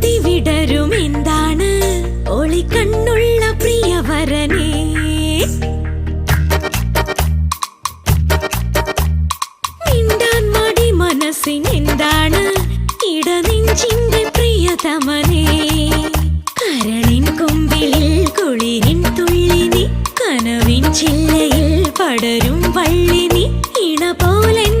ശ്രുതി വിടരും എന്താണ്? ഒളിക്കണ്ണുള്ള പ്രിയവരനെ. മിണ്ടാൻ മടി മനസ്സിനെന്താണ്? ഇടനെഞ്ചിന്റെ പ്രിയതമനെ. കരണിൻ കൊമ്പിളിൽ കുളിരിൻ തുള്ളിനി കനവിൻ ചില്ലയിൽ പടരും വള്ളിനി ഇണ പോലെ